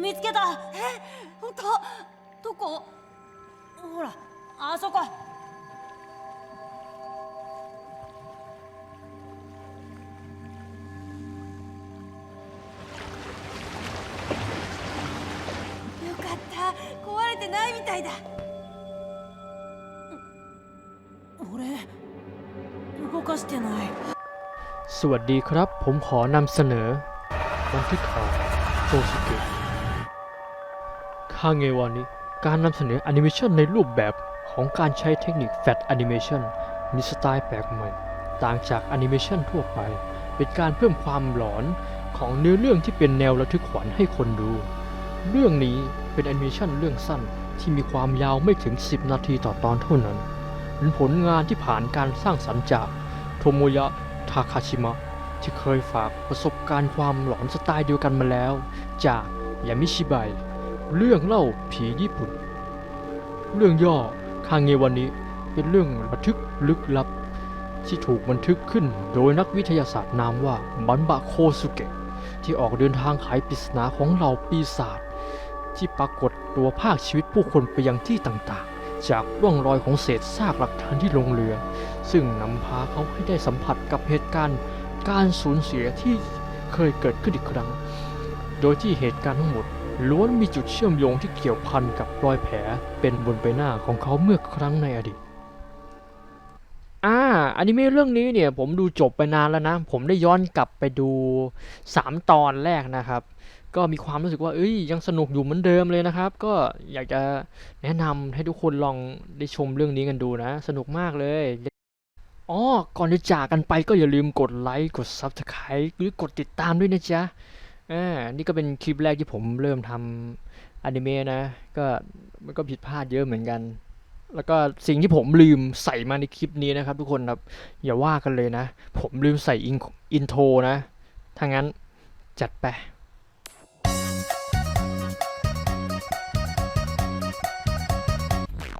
見つけたえ本当どこほらあそこよかった壊れてないみたいだ俺動かしてない สวัสดีครับ ผมขอนำเสนอบันทึกของโซสุเกะ คาเงวานิการนำเสนอแอนิเมชันในรูปแบบของการใช้เทคนิคแฟ t แอนิเมชันมีสไตล์แปลกใหม่ ต่างจากแอนิเมชันทั่วไป เป็นการเพิ่มความหลอนของเนื้อเรื่องที่เป็นแนวระทึกขวัญให้คนดู เรื่องนี้เป็นแอนิเมชันเรื่องสั้นที่มีความยาวไม่ถึง 10 นาทีต่อตอนเท่านั้น เป็นผลงานที่ผ่านการสร้างสรรค์จากโทโมยะ ทาคาชิมะ ที่เคยฝากประสบการณ์ความหลอนสไตล์เดียวกันมาแล้ว จากยามิชิบาย เรื่องเล่าผีญี่ปุ่น เรื่องย่อคางเงวันนี้เป็นเรื่องระทึกลึกลับ ที่ถูกบันทึกขึ้นโดยนักวิทยาศาสตร์นามว่าบันบะโคสุเกะที่ออกเดินทางไขปริศนาของเหล่าปีศาจที่ปรากฏตัวภาคชีวิตผู้คนไปยังที่ต่างๆ จากร่องรอยของเศษซากหลักฐานที่ลงเรือ ซึ่งนำพาเขาให้ได้สัมผัสกับเหตุการณ์การสูญเสียที่เคยเกิดขึ้นอีกครั้ง โดยที่เหตุการณ์ทั้งหมด ล้วนมีจุดเชื่อมโยงที่เกี่ยวพันกับรอยแผลเป็นบนใบหน้าของเขาเมื่อครั้งในอดีตอ่าอนิเมะเรื่องนี้เนี่ยผมดูจบไปนานแล้วนะ ผมได้ย้อนกลับไปดู 3 ตอนแรกนะครับ ก็มีความรู้สึกว่าเอ้ยยังสนุกอยู่เหมือนเดิมเลยนะครับ ก็อยากจะแนะนำให้ทุกคนลองได้ชมเรื่องนี้กันดูนะ สนุกมากเลยอ๋อก่อนจะจากกันไปก็อย่าลืมกดไลค์กด Subscribe หรือกดติดตามด้วยนะจ๊ะ อ่า นี่ก็เป็นคลิปแรกที่ผมเริ่มทำอนิเมะนะ ก็มันก็ผิดพลาดเยอะเหมือนกัน แล้วก็สิ่งที่ผมลืมใส่มาในคลิปนี้นะครับ ทุกคนครับ อย่าว่ากันเลยนะ ผมลืมใส่อินอินโทรนะถ้างั้นจัดไป